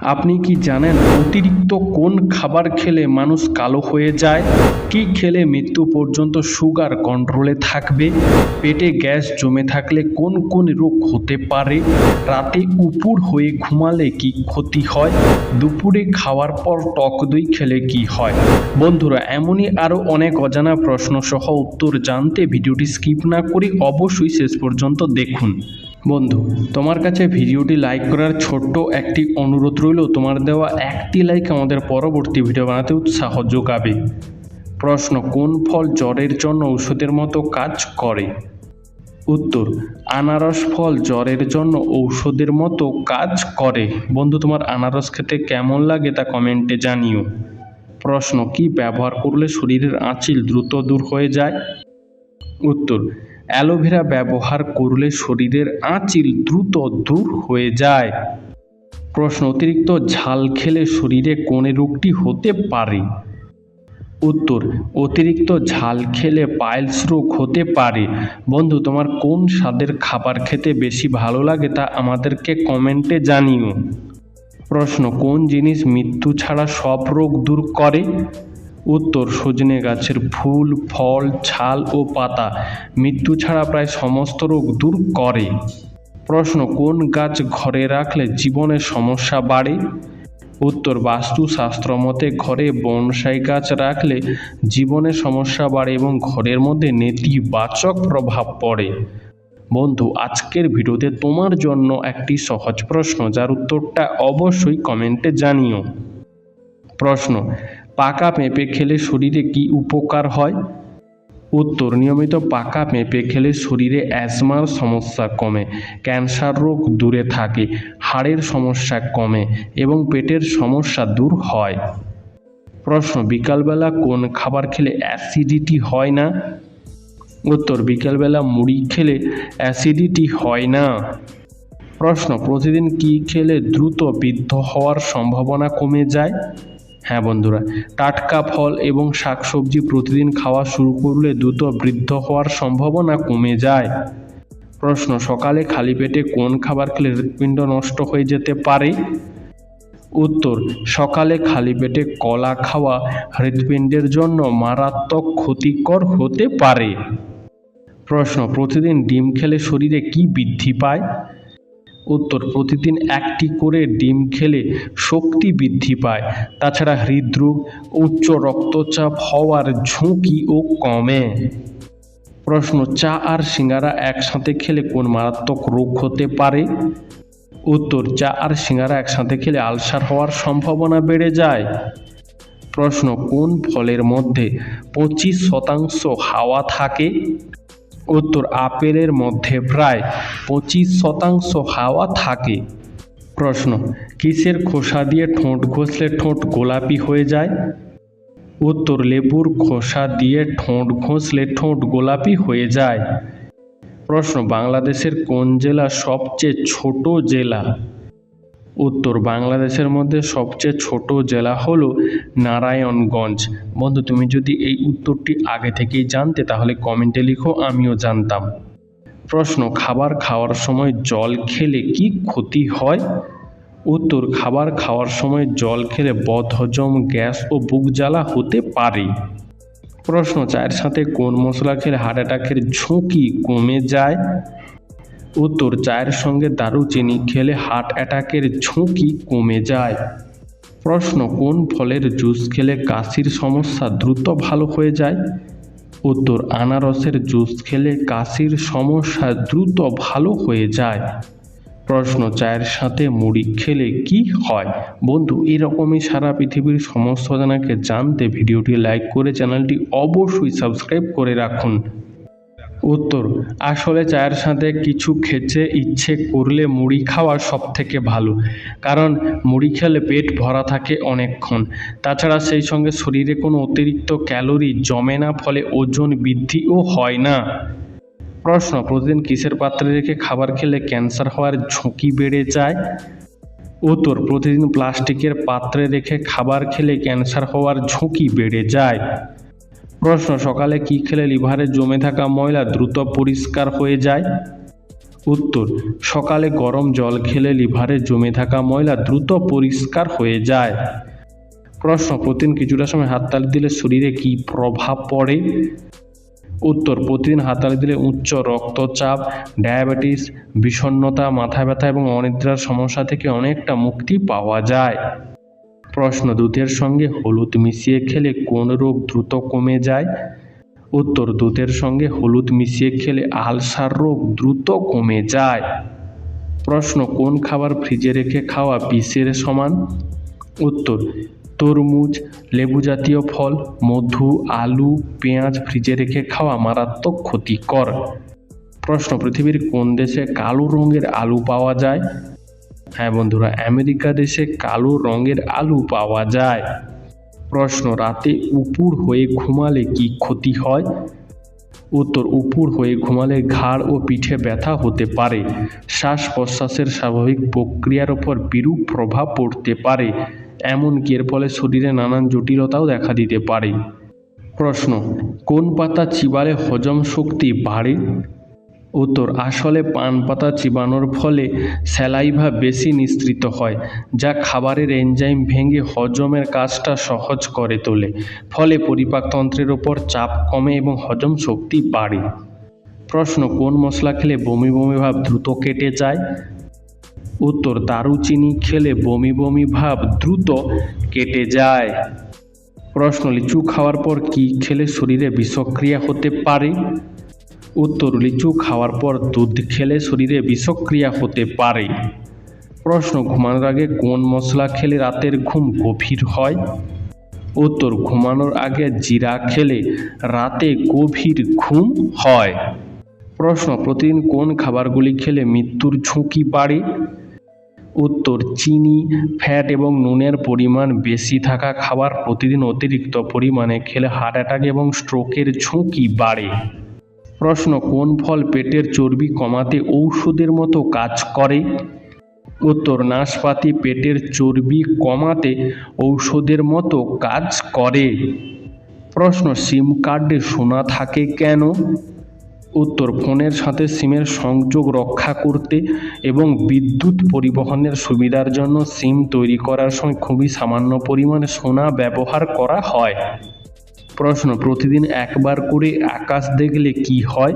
আপনি কি জানেন অতিরিক্ত কোন খাবার খেলে মানুষ কালো হয়ে যায়? কি খেলে মৃত্যু পর্যন্ত সুগার কন্ট্রোলে থাকবে? পেটে গ্যাস জমে থাকলে কোন কোন রোগ হতে পারে? রাতে উপুর হয়ে ঘুমালে কি ক্ষতি হয়? দুপুরে খাওয়ার পর টক দই খেলে কি হয়? বন্ধুরা, এমনই আরও অনেক অজানা প্রশ্ন সহ উত্তর জানতে ভিডিওটি স্কিপ না করে অবশ্যই শেষ পর্যন্ত দেখুন। বন্ধু, তোমার কাছে ভিডিওটি লাইক করার ছোট্ট একটি অনুরোধ রইল, তোমার দেওয়া একটি লাইক আমাদের পরবর্তী ভিডিও বানাতে উৎসাহ যোগাবে। প্রশ্ন, কোন ফল জ্বরের জন্য ঔষধের মতো কাজ করে? উত্তর, আনারস ফল জ্বরের জন্য ঔষধের মতো কাজ করে। বন্ধু, তোমার আনারস খেতে কেমন লাগে তা কমেন্টে জানিও। প্রশ্ন, কি ব্যবহার করলে শরীরের আঁচিল দ্রুত দূর হয়ে যায়? উত্তর অ্যালোভেরা ব্যবহার করলে শরীরের আঁচিল দ্রুত দূর হয়ে যায়। প্রশ্ন, অতিরিক্ত ঝাল খেলে শরীরে কোন রোগটি হতে পারে? উত্তর, অতিরিক্ত ঝাল খেলে পাইলস রোগ হতে পারে। বন্ধু, তোমার কোন স্বাদের খাবার খেতে বেশি ভালো লাগে তা আমাদেরকে কমেন্টে জানিও। প্রশ্ন, কোন জিনিস মৃত্যু ছাড়া সব রোগ দূর করে? উত্তর সজনে গাছের ফুল, ফল, ছাল ও পাতা মৃত্যু ছাড়া প্রায় সমস্ত রোগ দূর করে। প্রশ্ন, কোন গাছ ঘরে রাখলে জীবনের সমস্যা বাড়ে? উত্তর, বাস্তুশাস্ত্র মতে ঘরে বনসাই গাছ রাখলে জীবনের সমস্যা বাড়ে এবং ঘরের মধ্যে নেতিবাচক প্রভাব পড়ে। বন্ধু, আজকের ভিডিওতে তোমার জন্য একটি সহজ প্রশ্ন, যার উত্তরটা অবশ্যই কমেন্টে জানিও। প্রশ্ন পাকা পেঁপে খেলে শরীরে কি উপকার হয়? উত্তর, নিয়মিত পাকা পেঁপে খেলে শরীরে অ্যাজমার সমস্যা কমে, ক্যান্সার রোগ দূরে থাকে, হাড়ের সমস্যা কমে এবং পেটের সমস্যা দূর হয়। প্রশ্ন, বিকালবেলা কোন খাবার খেলে অ্যাসিডিটি হয় না? উত্তর, বিকালবেলা মুড়ি খেলে অ্যাসিডিটি হয় না। প্রশ্ন, প্রতিদিন কি খেলে দ্রুত বৃদ্ধ হওয়ার সম্ভাবনা কমে যায়? হ্যাঁ বন্ধুরা, টাটকা ফল এবং শাকসবজি প্রতিদিন খাওয়া শুরু করলে দ্রুত বৃদ্ধ হওয়ার সম্ভাবনা কমে যায়। প্রশ্ন, সকালে খালি পেটে কোন খাবার খেলে হৃৎপিণ্ড নষ্ট হয়ে যেতে পারে? উত্তর, সকালে খালি পেটে কলা খাওয়া হৃৎপিণ্ডের জন্য মারাত্মক ক্ষতিকর হতে পারে। প্রশ্ন, প্রতিদিন ডিম খেলে শরীরে কি বৃদ্ধি পায়? উত্তর, প্রতিদিন একটি করে ডিম খেলে শক্তি বৃদ্ধি পায়। তাছাড়া হৃদরোগ, উচ্চ রক্তচাপ হওয়ার ঝুঁকিও কমে। প্রশ্ন, চা আর সিঙ্গারা একসাথে খেলে কোন মারাত্মক রোগ হতে পারে? উত্তর, চা আর সিঙ্গারা একসাথে খেলে আলসার হওয়ার সম্ভাবনা বেড়ে যায়। প্রশ্ন, কোন ফলের মধ্যে পঁচিশ শতাংশ হাওয়া থাকে? উত্তর, আপেলের মধ্যে প্রায় পঁচিশ শতাংশ হাওয়া থাকে। প্রশ্ন, কিসের খোসা দিয়ে ঠোঁট ঘষলে ঠোঁট গোলাপি হয়ে যায়? উত্তর, লেবুর খোসা দিয়ে ঠোঁট ঘষলে ঠোঁট গোলাপি হয়ে যায়। প্রশ্ন, বাংলাদেশের কোন জেলা সবচেয়ে ছোট জেলা? উত্তর বাংলাদেশের মধ্যে সবচেয়ে ছোট জেলা হলো নারায়ণগঞ্জ। বন্ধু, তুমি যদি এই উত্তরটি আগে থেকেই জানতে, তাহলে কমেন্টে লিখো, আমিও জানতাম। প্রশ্ন, খাবার খাওয়ার সময় জল খেলে কি ক্ষতি হয়? উত্তর, খাবার খাওয়ার সময় জল খেলে বদহজম গ্যাস ও বুক জ্বালা হতে পারে। প্রশ্ন, চায়ের সাথে কোন মশলা খেলে হার্ট অ্যাটাকের ঝুঁকি কমে যায়? উত্তর চায়ের সঙ্গে দারুচিনি খেলে হার্ট অ্যাটাকের ঝুঁকি কমে যায়। প্রশ্ন, কোন ফলের জুস খেলে কাশির সমস্যা দ্রুত ভালো হয়ে যায়? উত্তর আনারসের জুস খেলে কাশির সমস্যা দ্রুত ভালো হয়ে যায়। প্রশ্ন, চায়ের সাথে মুড়ি খেলে কি হয়? বন্ধু, এরকমই সারা পৃথিবীর সমস্ত জানাকে জানতে ভিডিওটি লাইক করে চ্যানেলটি অবশ্যই সাবস্ক্রাইব করে রাখুন। উত্তর, আসলে চায়ের সাথে কিছু খেতে ইচ্ছে করলে মুড়ি খাওয়া সব থেকে ভালো, কারণ মুড়ি খেলে পেট ভরা থাকে অনেকক্ষণ। তাছাড়া সেই সঙ্গে শরীরে কোনো অতিরিক্ত ক্যালোরি জমে না, ফলে ওজন বৃদ্ধিও হয় না। প্রশ্ন, প্রতিদিন কিসের পাত্রে রেখে খাবার খেলে ক্যান্সার হওয়ার ঝুঁকি বেড়ে যায়? উত্তর, প্রতিদিন প্লাস্টিকের পাত্রে রেখে খাবার খেলে ক্যান্সার হওয়ার ঝুঁকি বেড়ে যায়। প্রশ্ন, সকালে কি খেলে লিভারে জমে থাকা ময়লা দ্রুত পরিষ্কার হয়ে যায়? উত্তর, সকালে গরম জল খেলে লিভারে জমে থাকা ময়লা দ্রুত পরিষ্কার হয়ে যায়। প্রশ্ন প্রতিদিন কিছুটা সময় হাততালি দিলে শরীরে কী প্রভাব পড়ে? উত্তর প্রতিদিন হাততালি দিলে উচ্চ রক্তচাপ, ডায়াবেটিস, বিষণ্ণতা, মাথা ব্যথা এবং অনিদ্রার সমস্যা থেকে অনেকটা মুক্তি পাওয়া যায়। প্রশ্ন, দুধের সঙ্গে হলুদ মিশিয়ে খেলে কোন রোগ দ্রুত কমে যায়? উত্তর, দুধের সঙ্গে হলুদ মিশিয়ে খেলে আলসার রোগ দ্রুত কমে যায়। প্রশ্ন, কোন খাবার ফ্রিজে রেখে খাওয়া বিষের সমান? উত্তর, তরমুজ লেবু জাতীয় ফল, মধু, আলু, পেঁয়াজ ফ্রিজে রেখে খাওয়া মারাত্মক ক্ষতিকর। প্রশ্ন, পৃথিবীর কোন দেশে কালো রঙের আলু পাওয়া যায়? হ্যাঁ বন্ধুরা, আমেরিকা দেশে কালো রঙের আলু পাওয়া যায়। প্রশ্ন, রাতে উপুর হয়ে ঘুমালে কি ক্ষতি হয়? উত্তর, উপুর হয়ে ঘুমালে ঘাড় ও পিঠে ব্যথা হতে পারে। শ্বাস প্রশ্বাসের স্বাভাবিক প্রক্রিয়ার ওপর বিরূপ প্রভাব পড়তে পারে। এমনকি এর ফলে শরীরে নানান জটিলতাও দেখা দিতে পারে। প্রশ্ন, কোন পাতা চিবালে হজম শক্তি বাড়ে? উত্তর, আসলে পান পাতা চিবানোর ফলে স্যালাইভা বেশি নিঃসৃত হয়, যা খাবারের এনজাইম ভেঙে হজমের কাজটা সহজ করে তোলে, ফলে পরিপাকতন্ত্রের ওপর চাপ কমে এবং হজম শক্তি বাড়ে। প্রশ্ন, কোন মশলা খেলে বমি বমি ভাব দ্রুত কেটে যায়? উত্তর, দারুচিনি খেলে বমি বমি ভাব দ্রুত কেটে যায়। প্রশ্ন, লিচু খাওয়ার পর কি খেলে শরীরে বিষক্রিয়া হতে পারে? উত্তর লিচু খাওয়ার পর দুধ খেলে শরীরে বিষক্রিয়া হতে পারে। প্রশ্ন, ঘুমানোর আগে কোন মশলা খেলে রাতের ঘুম গভীর হয়? উত্তর, ঘুমানোর আগে জিরা খেলে রাতে গভীর ঘুম হয়। প্রশ্ন, প্রতিদিন কোন খাবারগুলি খেলে মৃত্যুর ঝুঁকি বাড়ে? উত্তর, চিনি, ফ্যাট এবং নুনের পরিমাণ বেশি থাকা খাবার প্রতিদিন অতিরিক্ত পরিমাণে খেলে হার্ট অ্যাটাক এবং স্ট্রোকের ঝুঁকি বাড়ে। প্রশ্ন, কোন ফল পেটের চর্বি কমাতে ঔষধের মতো কাজ করে? উত্তর, নাশপাতি পেটের চর্বি কমাতে ঔষধের মতো কাজ করে। প্রশ্ন, সিম কার্ডে সোনা থাকে কেন? উত্তর, ফোনের সাথে সিমের সংযোগ রক্ষা করতে এবং বিদ্যুৎ পরিবহনের সুবিধার জন্য সিম তৈরি করার সময় খুবই সামান্য পরিমাণে সোনা ব্যবহার করা হয়। প্রশ্ন, প্রতিদিন একবার করে আকাশ দেখলে কি হয়?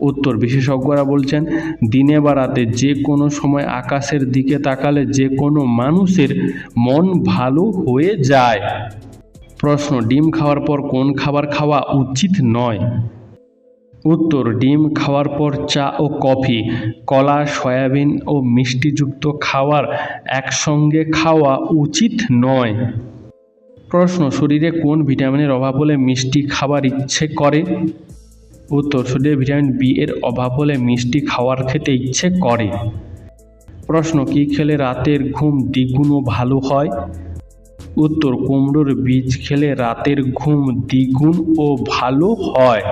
উত্তর, বিশেষজ্ঞরা বলছেন, দিনে বা রাতে যে কোনো সময় আকাশের দিকে তাকালে যে কোনো মানুষের মন ভালো হয়ে যায়। প্রশ্ন, ডিম খাওয়ার পর কোন খাবার খাওয়া উচিত নয়? উত্তর, ডিম খাওয়ার পর চা ও কফি, কলা, সয়াবিন ও মিষ্টিযুক্ত খাবার একসঙ্গে খাওয়া উচিত নয়। প্রশ্ন, শরীরে কোন ভিটামিনের অভাব হলে মিষ্টি খাবার ইচ্ছে করে? উত্তর, শরীরে ভিটামিন বি এর অভাব হলে মিষ্টি খাওয়ার খেতে ইচ্ছে করে। প্রশ্ন, কি খেলে রাতের ঘুম দ্বিগুণ ও ভালো হয়? উত্তর, কুমড়োর বীজ খেলে রাতের ঘুম দ্বিগুণ ও ভালো হয়।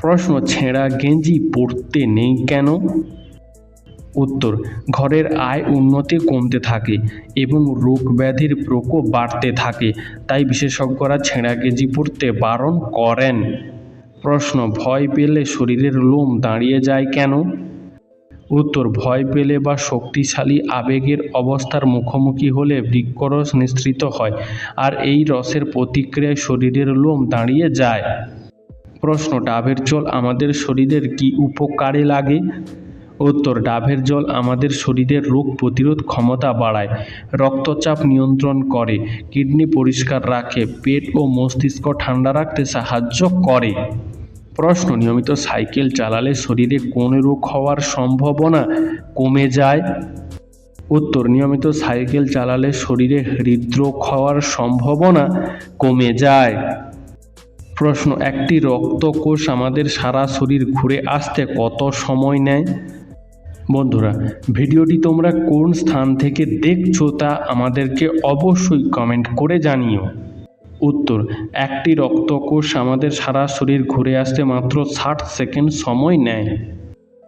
প্রশ্ন, ছেঁড়া গেঞ্জি পরতে নেই কেন? উত্তর, ঘরের আয় উন্নতি কমতে থাকে এবং রোগ ব্যাধির প্রকোপ বাড়তে থাকে, তাই বিশেষজ্ঞরা ছেঁড়া গেঞ্জি পরতে বারণ করেন। প্রশ্ন, ভয় পেলে শরীরের লোম দাঁড়িয়ে যায় কেন? উত্তর, ভয় পেলে বা শক্তিশালী আবেগের অবস্থার মুখোমুখি হলে বৃক্ষরস নিঃসৃত হয় আর এই রসের প্রতিক্রিয়ায় শরীরের লোম দাঁড়িয়ে যায়। প্রশ্ন, ডাবের জল আমাদের শরীরের কি উপকারে লাগে? উত্তর ডাবের জল আমাদের শরীরের রোগ প্রতিরোধ ক্ষমতা বাড়ায়, রক্তচাপ নিয়ন্ত্রণ করে, কিডনি পরিষ্কার রাখে, পেট ও মস্তিষ্ক ঠান্ডা রাখতে সাহায্য করে। প্রশ্ন, নিয়মিত সাইকেল চালালে শরীরে কোন রোগ হওয়ার সম্ভাবনা কমে যায়? উত্তর, নিয়মিত সাইকেল চালালে শরীরে হৃদরোগ হওয়ার সম্ভাবনা কমে যায়। প্রশ্ন, একটি রক্তকোষ আমাদের সারা শরীর ঘুরে আসতে কত সময় নেয়? বন্ধুরা, ভিডিওটি তোমরা কোন স্থান থেকে দেখছ তা আমাদেরকে অবশ্যই কমেন্ট করে জানিও। উত্তর, একটি রক্তকোষ আমাদের সারা শরীর ঘুরে আসতে মাত্র ষাট সেকেন্ড সময় নেয়।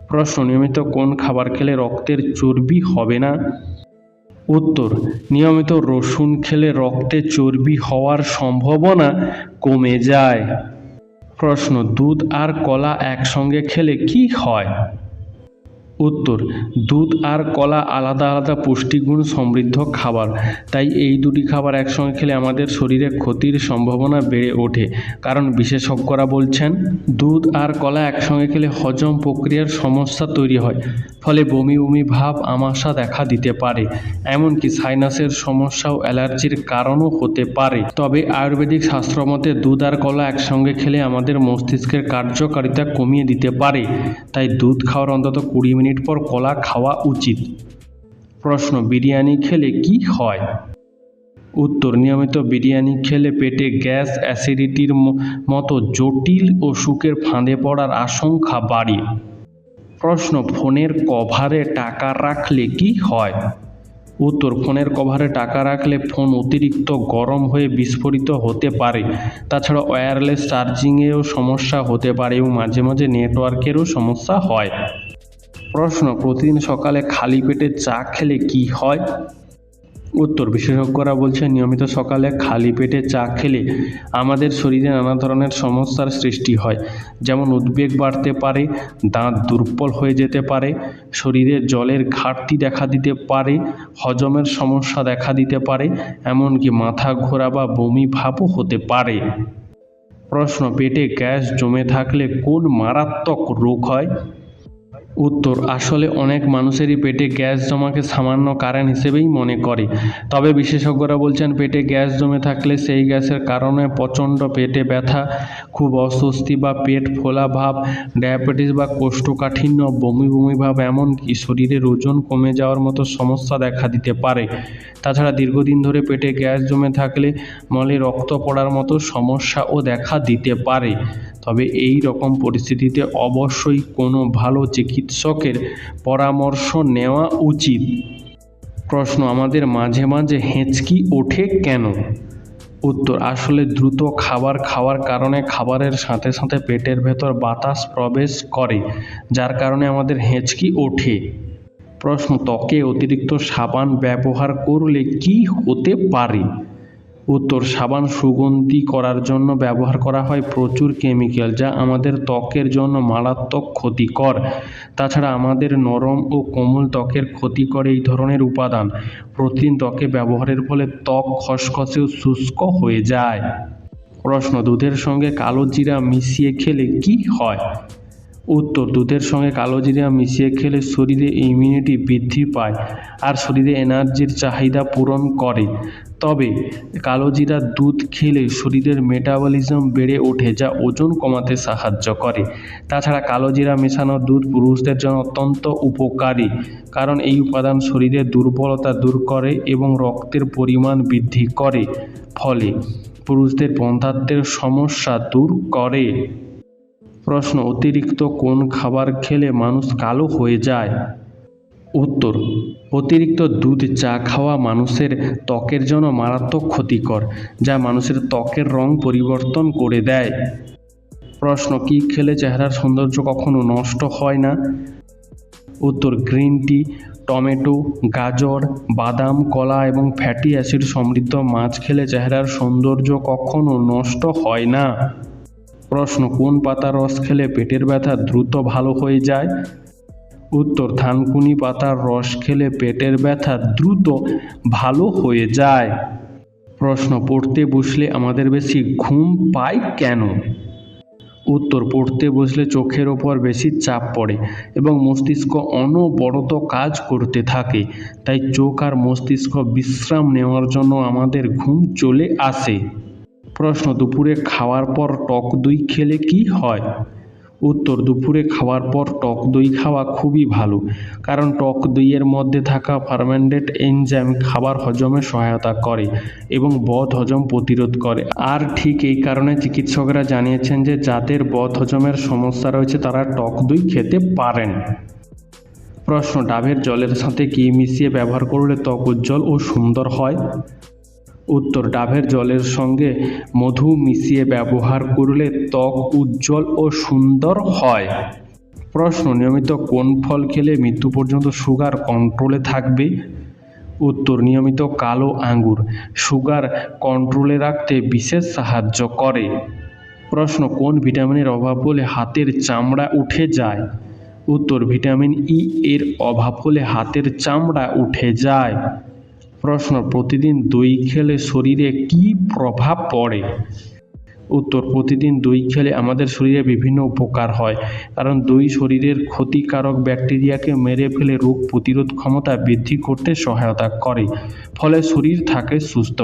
প্রশ্ন, নিয়মিত কোন খাবার খেলে রক্তের চর্বি হবে না? উত্তর, নিয়মিত রসুন খেলে রক্তে চর্বি হওয়ার সম্ভাবনা কমে যায়। প্রশ্ন, দুধ আর কলা একসঙ্গে খেলে কি হয়? উত্তর, দুধ আর কলা আলাদা আলাদা পুষ্টিগুণ সমৃদ্ধ খাবার। তাই এই দুটি খাবার একসঙ্গে খেলে আমাদের শরীরে ক্ষতির সম্ভাবনা বেড়ে ওঠে। কারণ বিশেষজ্ঞরা বলছেন, দুধ আর কলা একসঙ্গে খেলে হজম প্রক্রিয়ার সমস্যা তৈরি হয়, ফলে বমি বমি ভাব, আমাশা দেখা দিতে পারে। এমনকি সাইনাসের সমস্যা ও অ্যালার্জির কারণও হতে পারে। তবে আয়ুর্বেদিক শাস্ত্র মতে, দুধ আর কলা একসঙ্গে খেলে আমাদের মস্তিষ্কের কার্যকারিতা কমিয়ে দিতে পারে। তাই দুধ খাওয়ার অন্তত কুড়ি মিনিট পর কলা খাওয়া উচিত। প্রশ্ন, বিরিয়ানি খেলে কি হয়? উত্তর, নিয়মিত বিরিয়ানি খেলে পেটে গ্যাস অ্যাসিডিটির মতো জটিল অসুখের ফাঁদে পড়ার আশঙ্কা বাড়ে। প্রশ্ন, ফোনের কভারে টাকা রাখলে কি হয়? উত্তর, ফোনের কভারে টাকা রাখলে ফোন অতিরিক্ত গরম হয়ে বিস্ফোরিত হতে পারে। তাছাড়া ওয়্যারলেস চার্জিংয়েও সমস্যা হতে পারে এবং মাঝে মাঝে নেটওয়ার্কেরও সমস্যা হয়। প্রশ্ন, প্রতিদিন সকালে খালি পেটে চা খেলে কি হয়? উত্তর, বিশেষজ্ঞরা বলছেন নিয়মিত সকালে খালি পেটে চা খেলে আমাদের শরীরে নানা ধরনের সমস্যার সৃষ্টি হয়। যেমন উদ্বেগ বাড়তে পারে, দাঁত দুর্বল হয়ে যেতে পারে, শরীরে জলের ঘাটতি দেখা দিতে পারে, হজমের সমস্যা দেখা দিতে পারে, এমনকি মাথা ঘোরা বা বমি ভাবও হতে পারে। প্রশ্ন, পেটে গ্যাস জমে থাকলে কোন মারাত্মক রোগ হয়? উত্তর, আসলে অনেক মানুষেরই পেটে গ্যাস জমাকে সামান্য কারণ হিসেবেই মনে করে। তবে বিশেষজ্ঞরা বলছেন, পেটে গ্যাস জমে থাকলে সেই গ্যাসের কারণে প্রচণ্ড পেটে ব্যথা, খুব অস্বস্তি বা পেট ফোলা ভাব, ডায়াবেটিস বা কোষ্ঠকাঠিন্য, বমি বমি ভাব, এমনকি শরীরের ওজন কমে যাওয়ার মতো সমস্যা দেখা দিতে পারে। তাছাড়া দীর্ঘদিন ধরে পেটে গ্যাস জমে থাকলে মলে রক্ত পড়ার মতো সমস্যাও দেখা দিতে পারে। তবে এই রকম পরিস্থিতিতে অবশ্যই কোনো ভালো চিকিৎসকের পরামর্শ নেওয়া উচিত। প্রশ্ন, আমাদের মাঝে মাঝে হেঁচকি ওঠে কেন? উত্তর, আসলে দ্রুত খাবার খাওয়ার কারণে খাবারের সাথে সাথে পেটের ভেতর বাতাস প্রবেশ করে, যার কারণে আমাদের হেঁচকি ওঠে। প্রশ্ন, ত্বকে অতিরিক্ত সাবান ব্যবহার করলে কি হতে পারে? উত্তর, সাবান সুগন্ধি করার জন্য ব্যবহার করা হয় প্রচুর কেমিক্যাল, যা আমাদের ত্বকের জন্য মারাত্মক ক্ষতিকর। তাছাড়া আমাদের নরম ও কোমল ত্বকের ক্ষতি করে এই ধরনের উপাদান। প্রতিদিন ত্বকে ব্যবহারের ফলে ত্বক খসখসে ও শুষ্ক হয়ে যায়। প্রশ্ন, দুধের সঙ্গে কালো জিরা মিশিয়ে খেলে কি হয়? উত্তর, দুধের সঙ্গে কালো জিরা মিশিয়ে খেলে শরীরে ইমিউনিটি বৃদ্ধি পায়, আর শরীরে এনার্জির চাহিদা পূরণ করে। তবে কালো জিরা দুধ খেলে শরীরের মেটাবলিজম বেড়ে ওঠে যা ওজন কমাতে সাহায্য করে। তাছাড়া কালো জিরা মেশানো দুধ পুরুষদের জন্য অত্যন্ত উপকারী, কারণ এই উপাদান শরীরের দুর্বলতা দূর করে এবং রক্তের পরিমাণ বৃদ্ধি করে, ফলে পুরুষদের বন্ধাত্বের সমস্যা দূর করে। প্রশ্ন, অতিরিক্ত কোন খাবার খেলে মানুষ কালো হয়ে যায়? উত্তর, অতিরিক্ত দুধ চা খাওয়া মানুষের ত্বকের জন্য মারাত্মক ক্ষতিকর, যা মানুষের ত্বকের রং পরিবর্তন করে দেয়। প্রশ্ন, কি খেলে চেহারার সৌন্দর্য কখনো নষ্ট হয় না? উত্তর, গ্রিন টি, টমেটো, গাজর, বাদাম, কলা এবং ফ্যাটি অ্যাসিড সমৃদ্ধ মাছ খেলে চেহারার সৌন্দর্য কখনো নষ্ট হয় না। প্রশ্ন, কোন পাতার রস খেলে পেটের ব্যথা দ্রুত ভালো হয়ে যায়? উত্তর, থানকুনি পাতার রস খেলে পেটের ব্যথা দ্রুত ভালো হয়ে যায়। প্রশ্ন, পড়তে বসলে আমাদের বেশি ঘুম পায় কেন? উত্তর, পড়তে বসলে চোখের ওপর বেশি চাপ পড়ে এবং মস্তিষ্ক অনবরত কাজ করতে থাকে। তাই চোখ আর মস্তিষ্ক বিশ্রাম নেওয়ার জন্য আমাদের ঘুম চলে আসে। প্রশ্ন, দুপুরে খাওয়ার পর টক দই খেলে কি হয়? উত্তর দুপুরে খাওয়ার পর টক দই খাওয়া খুবই ভালো, কারণ টক দইয়ের মধ্যে থাকা ফার্মেন্টেড এনজাইম খাবার হজমে সহায়তা করে এবং বদ হজম প্রতিরোধ করে। আর ঠিক এই কারণে চিকিৎসকরা জানিয়েছেন যে যাদের বদ হজমের সমস্যা রয়েছে, তারা টক দই খেতে পারেন। প্রশ্ন, ডাবের জলের সাথে কি মিশিয়ে ব্যবহার করলে ত্বক উজ্জ্বল ও সুন্দর হয়? উত্তর ডাবের জলের সঙ্গে মধু মিশিয়ে ব্যবহার করলে ত্বক উজ্জ্বল ও সুন্দর হয়। প্রশ্ন, নিয়মিত কোন ফল খেলে মৃত্যু পর্যন্ত সুগার কন্ট্রোলে থাকবে? উত্তর, নিয়মিত কালো আঙ্গুর সুগার কন্ট্রোলে রাখতে বিশেষ সাহায্য করে। প্রশ্ন, কোন ভিটামিনের অভাব বলে হাতের চামড়া উঠে যায়? উত্তর, ভিটামিন ই এর অভাব হলে হাতের চামড়া উঠে যায়। প্রশ্ন প্রতিদিন দই খেলে শরীরে কী প্রভাব পড়ে? উত্তর, প্রতিদিন দই খেলে আমাদের শরীরে বিভিন্ন উপকার হয়। কারণ দই শরীরের ক্ষতিকারক ব্যাকটেরিয়াকে মেরে ফেলে রোগ প্রতিরোধ ক্ষমতা বৃদ্ধি করতে সহায়তা করে, ফলে শরীর থাকে সুস্থ।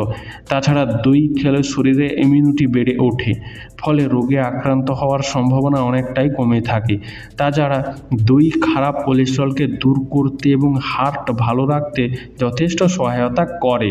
তাছাড়া দই খেলে শরীরে ইমিউনিটি বেড়ে ওঠে, ফলে রোগে আক্রান্ত হওয়ার সম্ভাবনা অনেকটাই কমে থাকে। তাছাড়া দই খারাপ কোলেস্ট্রলকে দূর করতে এবং হার্ট ভালো রাখতে যথেষ্ট সহায়তা করে।